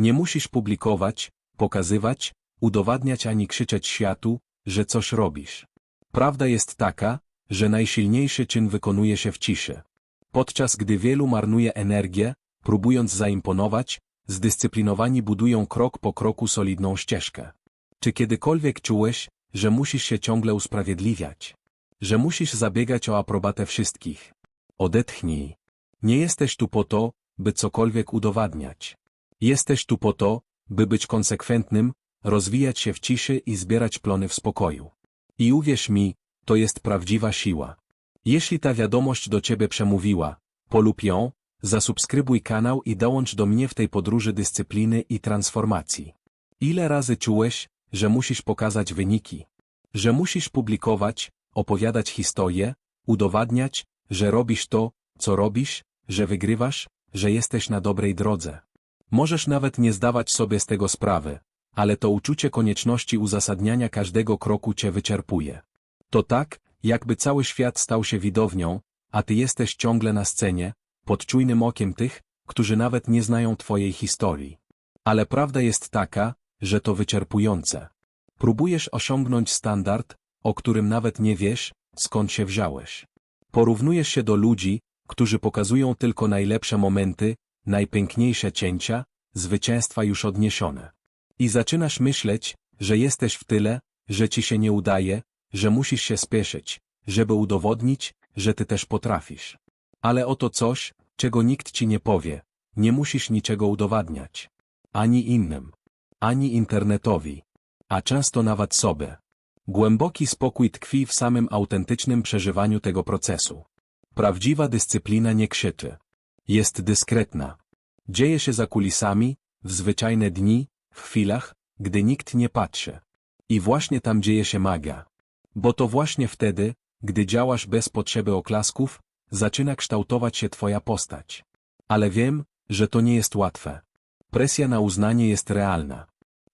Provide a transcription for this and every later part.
Nie musisz publikować, pokazywać, udowadniać ani krzyczeć światu, że coś robisz. Prawda jest taka, że najsilniejszy czyn wykonuje się w ciszy. Podczas gdy wielu marnuje energię, próbując zaimponować, zdyscyplinowani budują krok po kroku solidną ścieżkę. Czy kiedykolwiek czułeś, że musisz się ciągle usprawiedliwiać? Że musisz zabiegać o aprobatę wszystkich? Odetchnij. Nie jesteś tu po to, by cokolwiek udowadniać. Jesteś tu po to, by być konsekwentnym, rozwijać się w ciszy i zbierać plony w spokoju. I uwierz mi, to jest prawdziwa siła. Jeśli ta wiadomość do ciebie przemówiła, polub ją, zasubskrybuj kanał i dołącz do mnie w tej podróży dyscypliny i transformacji. Ile razy czułeś, że musisz pokazać wyniki? Że musisz publikować, opowiadać historię, udowadniać, że robisz to, co robisz, że wygrywasz, że jesteś na dobrej drodze. Możesz nawet nie zdawać sobie z tego sprawy, ale to uczucie konieczności uzasadniania każdego kroku cię wyczerpuje. To tak, jakby cały świat stał się widownią, a ty jesteś ciągle na scenie, pod czujnym okiem tych, którzy nawet nie znają twojej historii. Ale prawda jest taka, że to wyczerpujące. Próbujesz osiągnąć standard, o którym nawet nie wiesz, skąd się wziąłeś. Porównujesz się do ludzi, którzy pokazują tylko najlepsze momenty, najpiękniejsze cięcia, zwycięstwa już odniesione. I zaczynasz myśleć, że jesteś w tyle, że ci się nie udaje, że musisz się spieszyć, żeby udowodnić, że ty też potrafisz. Ale oto coś, czego nikt ci nie powie, nie musisz niczego udowadniać. Ani innym. Ani internetowi. A często nawet sobie. Głęboki spokój tkwi w samym autentycznym przeżywaniu tego procesu. Prawdziwa dyscyplina nie krzyczy. Jest dyskretna. Dzieje się za kulisami, w zwyczajne dni, w chwilach, gdy nikt nie patrzy. I właśnie tam dzieje się magia. Bo to właśnie wtedy, gdy działasz bez potrzeby oklasków, zaczyna kształtować się twoja postać. Ale wiem, że to nie jest łatwe. Presja na uznanie jest realna.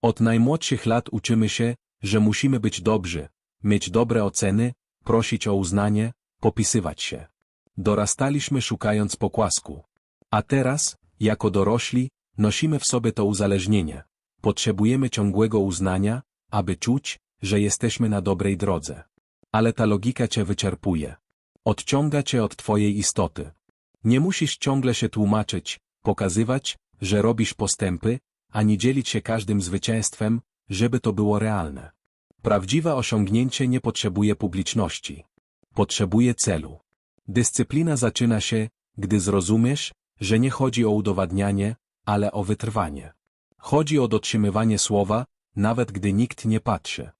Od najmłodszych lat uczymy się, że musimy być dobrzy, mieć dobre oceny, prosić o uznanie, popisywać się. Dorastaliśmy szukając pokłasku. A teraz, jako dorośli, nosimy w sobie to uzależnienie. Potrzebujemy ciągłego uznania, aby czuć, że jesteśmy na dobrej drodze. Ale ta logika cię wyczerpuje. Odciąga cię od twojej istoty. Nie musisz ciągle się tłumaczyć, pokazywać, że robisz postępy, ani dzielić się każdym zwycięstwem, żeby to było realne. Prawdziwe osiągnięcie nie potrzebuje publiczności. Potrzebuje celu. Dyscyplina zaczyna się, gdy zrozumiesz, że nie chodzi o udowadnianie, ale o wytrwanie. Chodzi o dotrzymywanie słowa, nawet gdy nikt nie patrzy.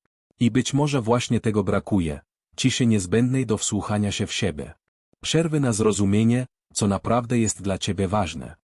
I być może właśnie tego brakuje, ciszy niezbędnej do wsłuchania się w siebie. Przerwy na zrozumienie, co naprawdę jest dla ciebie ważne.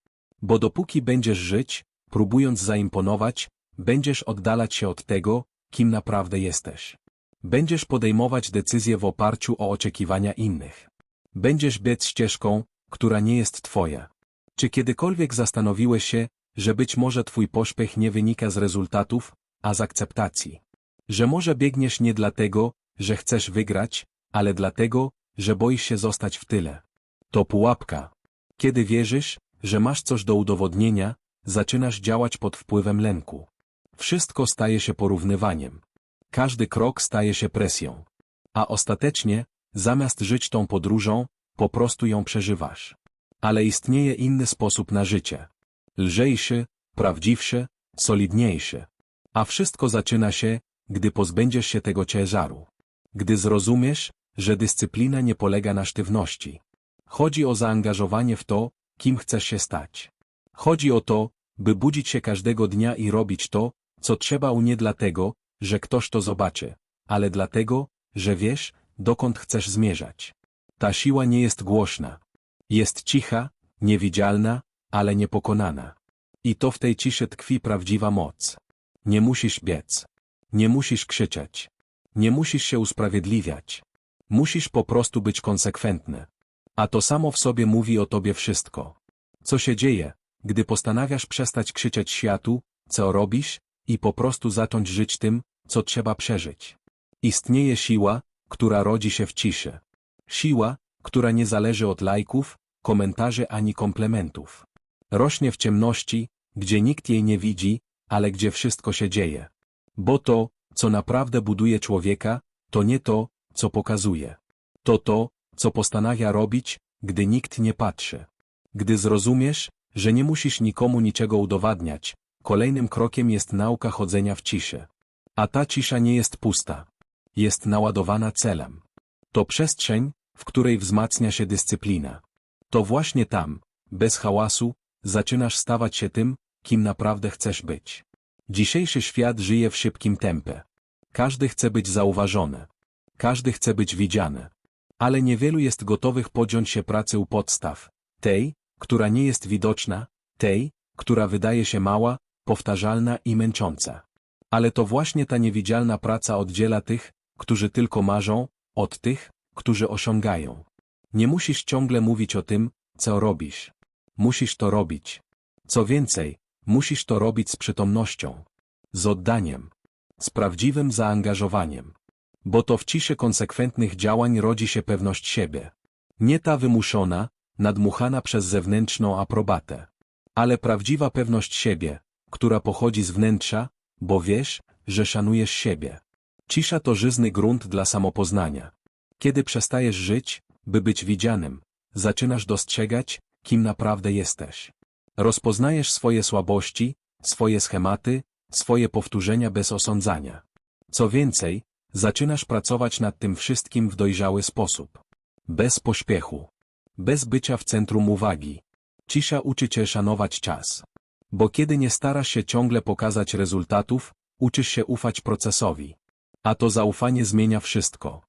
Bo dopóki będziesz żyć, próbując zaimponować, będziesz oddalać się od tego, kim naprawdę jesteś. Będziesz podejmować decyzje w oparciu o oczekiwania innych. Będziesz biec ścieżką, która nie jest twoja. Czy kiedykolwiek zastanowiłeś się, że być może twój pośpiech nie wynika z rezultatów, a z akceptacji? Że może biegniesz nie dlatego, że chcesz wygrać, ale dlatego, że boisz się zostać w tyle. To pułapka. Kiedy wierzysz, że masz coś do udowodnienia, zaczynasz działać pod wpływem lęku. Wszystko staje się porównywaniem. Każdy krok staje się presją. A ostatecznie, zamiast żyć tą podróżą, po prostu ją przeżywasz. Ale istnieje inny sposób na życie. Lżejszy, prawdziwszy, solidniejszy. A wszystko zaczyna się, gdy pozbędziesz się tego ciężaru. Gdy zrozumiesz, że dyscyplina nie polega na sztywności. Chodzi o zaangażowanie w to, kim chcesz się stać. Chodzi o to, by budzić się każdego dnia i robić to, co trzeba u nie dlatego, że ktoś to zobaczy, ale dlatego, że wiesz, dokąd chcesz zmierzać. Ta siła nie jest głośna. Jest cicha, niewidzialna, ale niepokonana. I to w tej ciszy tkwi prawdziwa moc. Nie musisz biec. Nie musisz krzyczeć. Nie musisz się usprawiedliwiać. Musisz po prostu być konsekwentny. A to samo w sobie mówi o tobie wszystko. Co się dzieje, gdy postanawiasz przestać krzyczeć światu, co robisz, i po prostu zacząć żyć tym, co trzeba przeżyć. Istnieje siła, która rodzi się w ciszy. Siła, która nie zależy od lajków, komentarzy ani komplementów. Rośnie w ciemności, gdzie nikt jej nie widzi, ale gdzie wszystko się dzieje. Bo to, co naprawdę buduje człowieka, to nie to, co pokazuje. To to, co postanawia robić, gdy nikt nie patrzy. Gdy zrozumiesz, że nie musisz nikomu niczego udowadniać, kolejnym krokiem jest nauka chodzenia w ciszy. A ta cisza nie jest pusta. Jest naładowana celem. To przestrzeń, w której wzmacnia się dyscyplina. To właśnie tam, bez hałasu, zaczynasz stawać się tym, kim naprawdę chcesz być. Dzisiejszy świat żyje w szybkim tempie. Każdy chce być zauważony. Każdy chce być widziany. Ale niewielu jest gotowych podjąć się pracy u podstaw. Tej, która nie jest widoczna, tej, która wydaje się mała, powtarzalna i męcząca. Ale to właśnie ta niewidzialna praca oddziela tych, którzy tylko marzą, od tych, którzy osiągają. Nie musisz ciągle mówić o tym, co robisz. Musisz to robić. Co więcej, musisz to robić z przytomnością, z oddaniem, z prawdziwym zaangażowaniem. Bo to w ciszy konsekwentnych działań rodzi się pewność siebie. Nie ta wymuszona, nadmuchana przez zewnętrzną aprobatę. Ale prawdziwa pewność siebie, która pochodzi z wnętrza, bo wiesz, że szanujesz siebie. Cisza to żyzny grunt dla samopoznania. Kiedy przestajesz żyć, by być widzianym, zaczynasz dostrzegać, kim naprawdę jesteś. Rozpoznajesz swoje słabości, swoje schematy, swoje powtórzenia bez osądzania. Co więcej, zaczynasz pracować nad tym wszystkim w dojrzały sposób. Bez pośpiechu. Bez bycia w centrum uwagi. Cisza uczy cię szanować czas. Bo kiedy nie starasz się ciągle pokazać rezultatów, uczysz się ufać procesowi. A to zaufanie zmienia wszystko.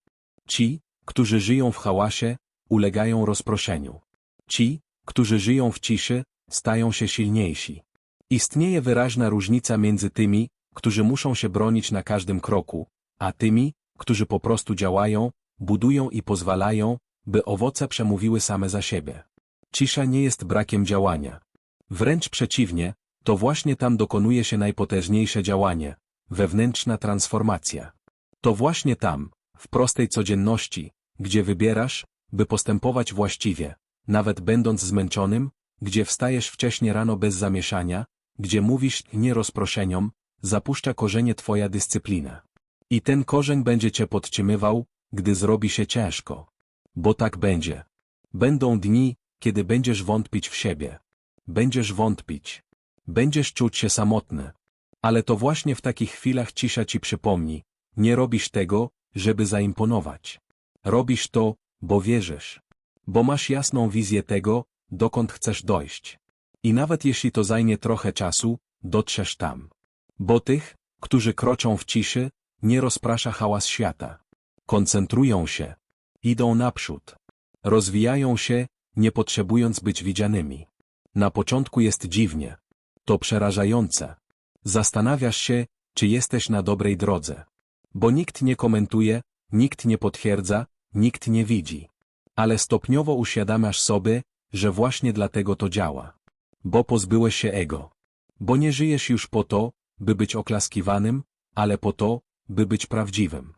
Ci, którzy żyją w hałasie, ulegają rozproszeniu. Ci, którzy żyją w ciszy, stają się silniejsi. Istnieje wyraźna różnica między tymi, którzy muszą się bronić na każdym kroku, a tymi, którzy po prostu działają, budują i pozwalają, by owoce przemówiły same za siebie. Cisza nie jest brakiem działania. Wręcz przeciwnie, to właśnie tam dokonuje się najpotężniejsze działanie, wewnętrzna transformacja. To właśnie tam, w prostej codzienności, gdzie wybierasz, by postępować właściwie, nawet będąc zmęczonym, gdzie wstajesz wcześnie rano bez zamieszania, gdzie mówisz nie rozproszeniom, zapuszcza korzenie twoja dyscyplina. I ten korzeń będzie cię podtrzymywał, gdy zrobi się ciężko. Bo tak będzie. Będą dni, kiedy będziesz wątpić w siebie. Będziesz wątpić. Będziesz czuć się samotny. Ale to właśnie w takich chwilach cisza ci przypomni. Nie robisz tego, żeby zaimponować. Robisz to, bo wierzysz. Bo masz jasną wizję tego, dokąd chcesz dojść. I nawet jeśli to zajmie trochę czasu, dotrzesz tam. Bo tych, którzy kroczą w ciszy, nie rozprasza hałas świata. Koncentrują się. Idą naprzód. Rozwijają się, nie potrzebując być widzianymi. Na początku jest dziwnie. To przerażające. Zastanawiasz się, czy jesteś na dobrej drodze. Bo nikt nie komentuje, nikt nie potwierdza, nikt nie widzi. Ale stopniowo uświadamiasz sobie, że właśnie dlatego to działa. Bo pozbyłeś się ego. Bo nie żyjesz już po to, by być oklaskiwanym, ale po to, by być prawdziwym.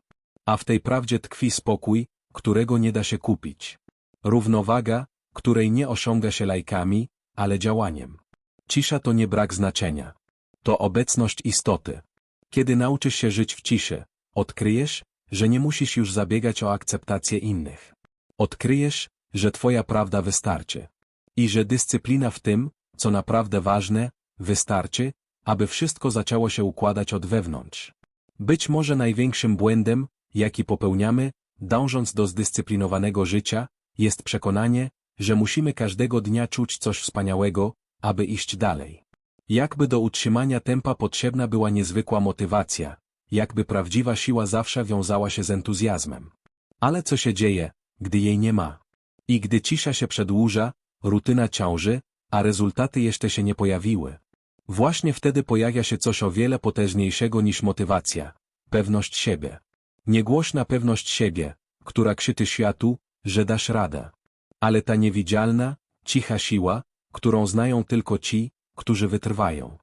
A w tej prawdzie tkwi spokój, którego nie da się kupić. Równowaga, której nie osiąga się lajkami, ale działaniem. Cisza to nie brak znaczenia. To obecność istoty. Kiedy nauczysz się żyć w ciszy, odkryjesz, że nie musisz już zabiegać o akceptację innych. Odkryjesz, że twoja prawda wystarczy. I że dyscyplina w tym, co naprawdę ważne, wystarczy, aby wszystko zaczęło się układać od wewnątrz. Być może największym błędem, jaki popełniamy, dążąc do zdyscyplinowanego życia, jest przekonanie, że musimy każdego dnia czuć coś wspaniałego, aby iść dalej. Jakby do utrzymania tempa potrzebna była niezwykła motywacja, jakby prawdziwa siła zawsze wiązała się z entuzjazmem. Ale co się dzieje, gdy jej nie ma? I gdy cisza się przedłuża, rutyna ciąży, a rezultaty jeszcze się nie pojawiły. Właśnie wtedy pojawia się coś o wiele potężniejszego niż motywacja. Pewność siebie. Niegłośna pewność siebie, która krzyczy światu, że dasz radę. Ale ta niewidzialna, cicha siła, którą znają tylko ci, którzy wytrwają.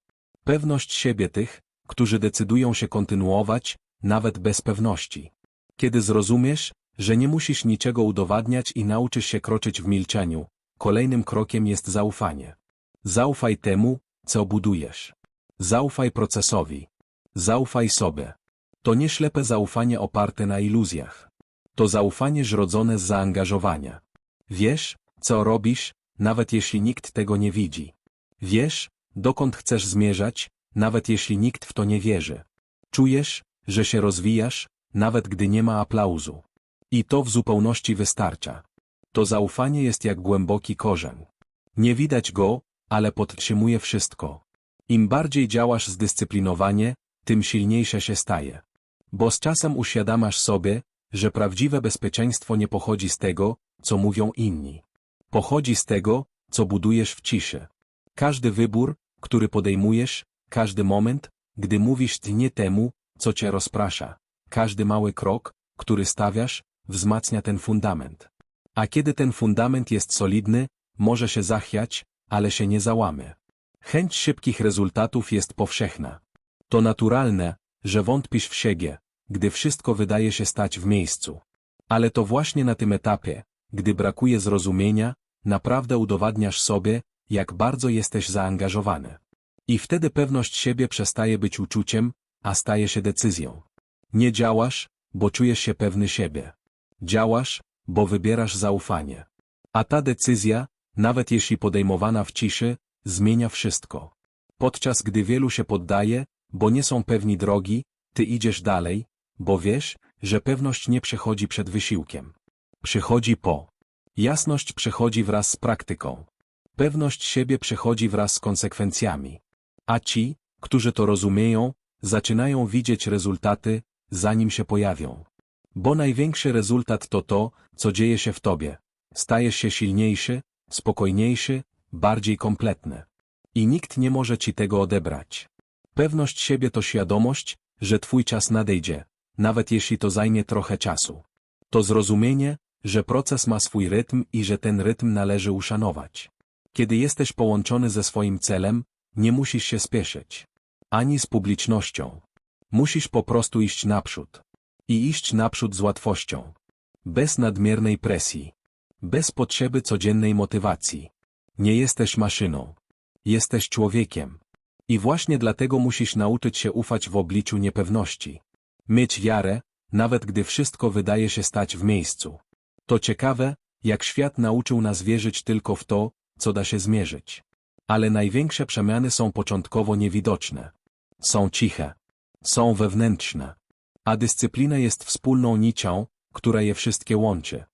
Pewność siebie tych, którzy decydują się kontynuować, nawet bez pewności. Kiedy zrozumiesz, że nie musisz niczego udowadniać i nauczysz się kroczyć w milczeniu, kolejnym krokiem jest zaufanie. Zaufaj temu, co budujesz. Zaufaj procesowi. Zaufaj sobie. To nie ślepe zaufanie oparte na iluzjach. To zaufanie zrodzone z zaangażowania. Wiesz, co robisz, nawet jeśli nikt tego nie widzi. Wiesz, dokąd chcesz zmierzać, nawet jeśli nikt w to nie wierzy. Czujesz, że się rozwijasz, nawet gdy nie ma aplauzu. I to w zupełności wystarcza. To zaufanie jest jak głęboki korzeń. Nie widać go, ale podtrzymuje wszystko. Im bardziej działasz zdyscyplinowanie, tym silniejsze się staje. Bo z czasem uświadamasz sobie, że prawdziwe bezpieczeństwo nie pochodzi z tego, co mówią inni. Pochodzi z tego, co budujesz w ciszy. Każdy wybór, który podejmujesz, każdy moment, gdy mówisz nie temu, co cię rozprasza, każdy mały krok, który stawiasz, wzmacnia ten fundament. A kiedy ten fundament jest solidny, może się zachwiać, ale się nie załamy. Chęć szybkich rezultatów jest powszechna. To naturalne, że wątpisz w siebie, gdy wszystko wydaje się stać w miejscu. Ale to właśnie na tym etapie, gdy brakuje zrozumienia, naprawdę udowadniasz sobie, jak bardzo jesteś zaangażowany. I wtedy pewność siebie przestaje być uczuciem, a staje się decyzją. Nie działasz, bo czujesz się pewny siebie. Działasz, bo wybierasz zaufanie. A ta decyzja, nawet jeśli podejmowana w ciszy, zmienia wszystko. Podczas gdy wielu się poddaje, bo nie są pewni drogi, ty idziesz dalej, bo wiesz, że pewność nie przychodzi przed wysiłkiem. Przychodzi po. Jasność przychodzi wraz z praktyką. Pewność siebie przychodzi wraz z konsekwencjami. A ci, którzy to rozumieją, zaczynają widzieć rezultaty, zanim się pojawią. Bo największy rezultat to to, co dzieje się w tobie. Stajesz się silniejszy, spokojniejszy, bardziej kompletny. I nikt nie może ci tego odebrać. Pewność siebie to świadomość, że twój czas nadejdzie, nawet jeśli to zajmie trochę czasu. To zrozumienie, że proces ma swój rytm i że ten rytm należy uszanować. Kiedy jesteś połączony ze swoim celem, nie musisz się spieszyć. Ani z publicznością. Musisz po prostu iść naprzód. I iść naprzód z łatwością. Bez nadmiernej presji. Bez potrzeby codziennej motywacji. Nie jesteś maszyną. Jesteś człowiekiem. I właśnie dlatego musisz nauczyć się ufać w obliczu niepewności. Mieć wiarę, nawet gdy wszystko wydaje się stać w miejscu. To ciekawe, jak świat nauczył nas wierzyć tylko w to, co da się zmierzyć. Ale największe przemiany są początkowo niewidoczne. Są ciche. Są wewnętrzne. A dyscyplina jest wspólną nicią, która je wszystkie łączy.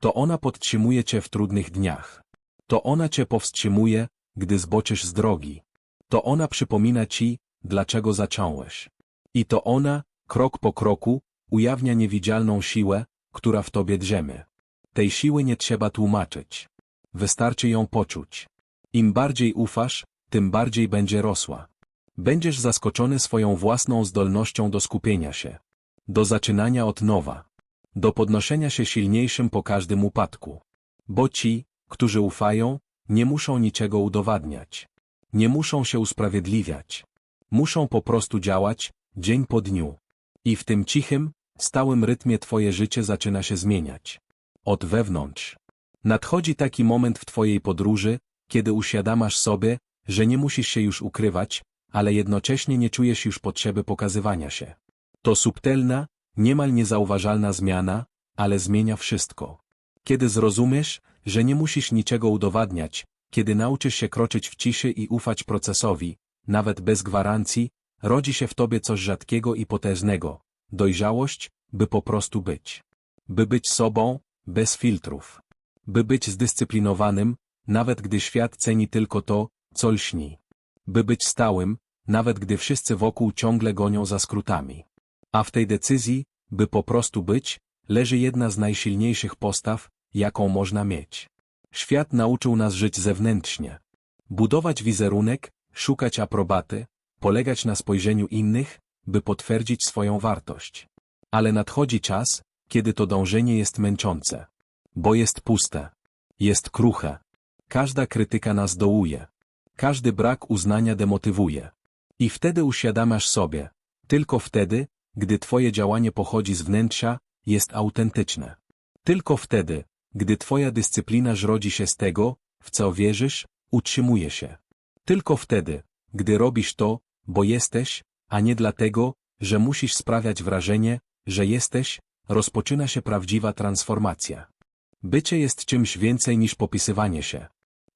To ona podtrzymuje cię w trudnych dniach. To ona cię powstrzymuje, gdy zboczysz z drogi. To ona przypomina ci, dlaczego zacząłeś. I to ona, krok po kroku, ujawnia niewidzialną siłę, która w tobie drzemy. Tej siły nie trzeba tłumaczyć. Wystarczy ją poczuć. Im bardziej ufasz, tym bardziej będzie rosła. Będziesz zaskoczony swoją własną zdolnością do skupienia się. Do zaczynania od nowa. Do podnoszenia się silniejszym po każdym upadku. Bo ci, którzy ufają, nie muszą niczego udowadniać. Nie muszą się usprawiedliwiać. Muszą po prostu działać, dzień po dniu. I w tym cichym, stałym rytmie twoje życie zaczyna się zmieniać. Od wewnątrz. Nadchodzi taki moment w twojej podróży, kiedy uświadamasz sobie, że nie musisz się już ukrywać, ale jednocześnie nie czujesz już potrzeby pokazywania się. To subtelna, niemal niezauważalna zmiana, ale zmienia wszystko. Kiedy zrozumiesz, że nie musisz niczego udowadniać, kiedy nauczysz się kroczyć w ciszy i ufać procesowi, nawet bez gwarancji, rodzi się w tobie coś rzadkiego i potężnego, dojrzałość, by po prostu być. By być sobą, bez filtrów. By być zdyscyplinowanym, nawet gdy świat ceni tylko to, co lśni. By być stałym, nawet gdy wszyscy wokół ciągle gonią za skrótami. A w tej decyzji, by po prostu być, leży jedna z najsilniejszych postaw, jaką można mieć. Świat nauczył nas żyć zewnętrznie. Budować wizerunek, szukać aprobaty, polegać na spojrzeniu innych, by potwierdzić swoją wartość. Ale nadchodzi czas, kiedy to dążenie jest męczące. Bo jest puste. Jest kruche. Każda krytyka nas dołuje. Każdy brak uznania demotywuje. I wtedy uświadamiasz sobie, tylko wtedy, gdy twoje działanie pochodzi z wnętrza, jest autentyczne. Tylko wtedy, gdy twoja dyscyplina żrodzi się z tego, w co wierzysz, utrzymuje się. Tylko wtedy, gdy robisz to, bo jesteś, a nie dlatego, że musisz sprawiać wrażenie, że jesteś, rozpoczyna się prawdziwa transformacja. Bycie jest czymś więcej niż popisywanie się.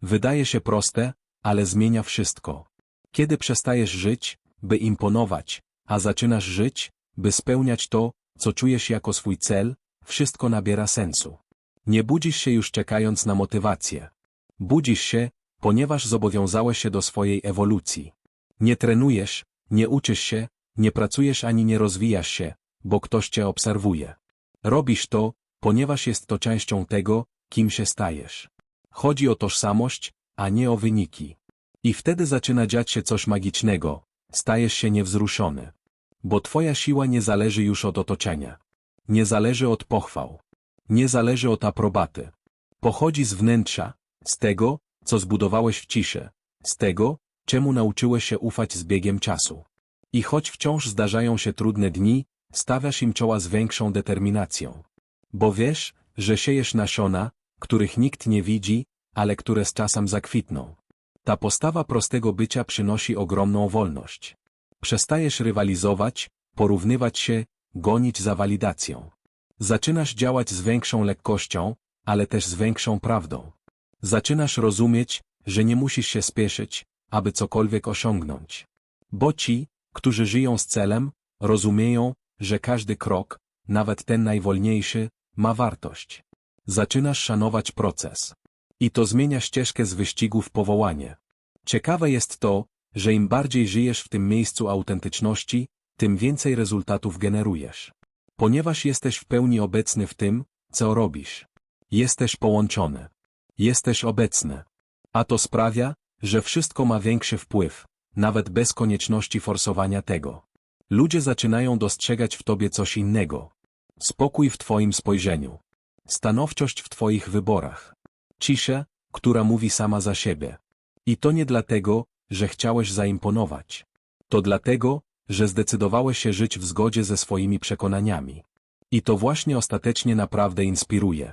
Wydaje się proste, ale zmienia wszystko. Kiedy przestajesz żyć, by imponować, a zaczynasz żyć, by spełniać to, co czujesz jako swój cel, wszystko nabiera sensu. Nie budzisz się już czekając na motywację. Budzisz się, ponieważ zobowiązałeś się do swojej ewolucji. Nie trenujesz, nie uczysz się, nie pracujesz ani nie rozwijasz się, bo ktoś cię obserwuje. Robisz to, ponieważ jest to częścią tego, kim się stajesz. Chodzi o tożsamość, a nie o wyniki. I wtedy zaczyna dziać się coś magicznego, stajesz się niewzruszony. Bo twoja siła nie zależy już od otoczenia. Nie zależy od pochwał. Nie zależy od aprobaty. Pochodzi z wnętrza, z tego, co zbudowałeś w ciszy, z tego, czemu nauczyłeś się ufać z biegiem czasu. I choć wciąż zdarzają się trudne dni, stawiasz im czoła z większą determinacją. Bo wiesz, że siejesz nasiona, których nikt nie widzi, ale które z czasem zakwitną. Ta postawa prostego bycia przynosi ogromną wolność. Przestajesz rywalizować, porównywać się, gonić za walidacją. Zaczynasz działać z większą lekkością, ale też z większą prawdą. Zaczynasz rozumieć, że nie musisz się spieszyć, aby cokolwiek osiągnąć. Bo ci, którzy żyją z celem, rozumieją, że każdy krok, nawet ten najwolniejszy, ma wartość. Zaczynasz szanować proces. I to zmienia ścieżkę z wyścigu w powołanie. Ciekawe jest to, że im bardziej żyjesz w tym miejscu autentyczności, tym więcej rezultatów generujesz. Ponieważ jesteś w pełni obecny w tym, co robisz. Jesteś połączony. Jesteś obecny. A to sprawia, że wszystko ma większy wpływ, nawet bez konieczności forsowania tego. Ludzie zaczynają dostrzegać w tobie coś innego. Spokój w twoim spojrzeniu. Stanowczość w twoich wyborach. Ciszę, która mówi sama za siebie. I to nie dlatego, że chciałeś zaimponować. To dlatego, że zdecydowałeś się żyć w zgodzie ze swoimi przekonaniami. I to właśnie ostatecznie naprawdę inspiruje.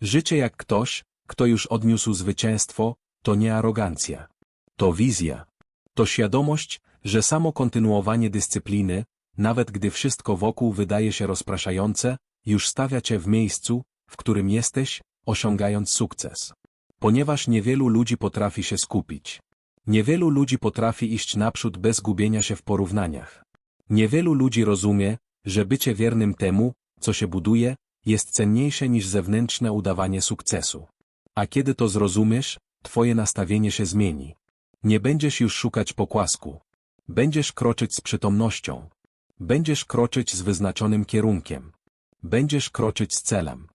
Życie jak ktoś, kto już odniósł zwycięstwo, to nie arogancja. To wizja. To świadomość, że samo kontynuowanie dyscypliny, nawet gdy wszystko wokół wydaje się rozpraszające, już stawia cię w miejscu, w którym jesteś, osiągając sukces. Ponieważ niewielu ludzi potrafi się skupić. Niewielu ludzi potrafi iść naprzód bez gubienia się w porównaniach. Niewielu ludzi rozumie, że bycie wiernym temu, co się buduje, jest cenniejsze niż zewnętrzne udawanie sukcesu. A kiedy to zrozumiesz, twoje nastawienie się zmieni. Nie będziesz już szukać pokłasku. Będziesz kroczyć z przytomnością. Będziesz kroczyć z wyznaczonym kierunkiem. Będziesz kroczyć z celem.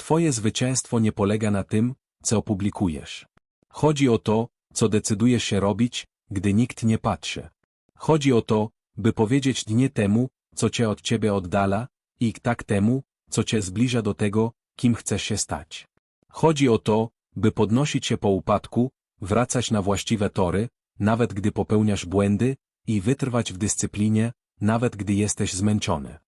Twoje zwycięstwo nie polega na tym, co opublikujesz. Chodzi o to, co decydujesz się robić, gdy nikt nie patrzy. Chodzi o to, by powiedzieć nie temu, co cię od ciebie oddala, i tak temu, co cię zbliża do tego, kim chcesz się stać. Chodzi o to, by podnosić się po upadku, wracać na właściwe tory, nawet gdy popełniasz błędy, i wytrwać w dyscyplinie, nawet gdy jesteś zmęczony.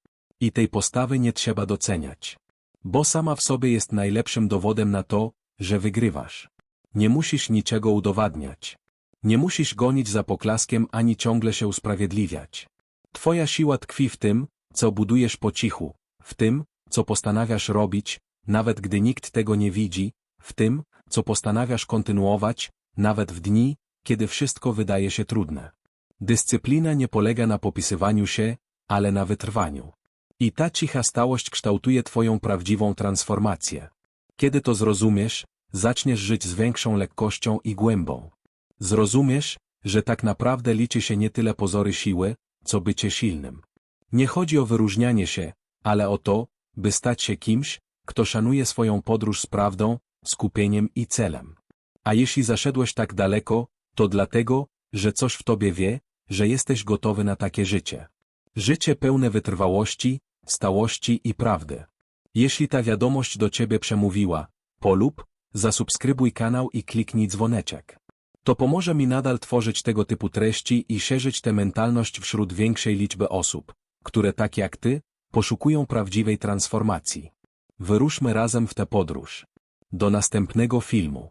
I tej postawy nie trzeba doceniać. Bo sama w sobie jest najlepszym dowodem na to, że wygrywasz. Nie musisz niczego udowadniać. Nie musisz gonić za poklaskiem ani ciągle się usprawiedliwiać. Twoja siła tkwi w tym, co budujesz po cichu, w tym, co postanawiasz robić, nawet gdy nikt tego nie widzi, w tym, co postanawiasz kontynuować, nawet w dni, kiedy wszystko wydaje się trudne. Dyscyplina nie polega na popisywaniu się, ale na wytrwaniu. I ta cicha stałość kształtuje Twoją prawdziwą transformację. Kiedy to zrozumiesz, zaczniesz żyć z większą lekkością i głębą. Zrozumiesz, że tak naprawdę liczy się nie tyle pozory siły, co bycie silnym. Nie chodzi o wyróżnianie się, ale o to, by stać się kimś, kto szanuje swoją podróż z prawdą, skupieniem i celem. A jeśli zaszedłeś tak daleko, to dlatego, że coś w tobie wie, że jesteś gotowy na takie życie. Życie pełne wytrwałości, stałości i prawdy. Jeśli ta wiadomość do ciebie przemówiła, polub, zasubskrybuj kanał i kliknij dzwoneczek. To pomoże mi nadal tworzyć tego typu treści i szerzyć tę mentalność wśród większej liczby osób, które tak jak ty, poszukują prawdziwej transformacji. Wyruszmy razem w tę podróż. Do następnego filmu.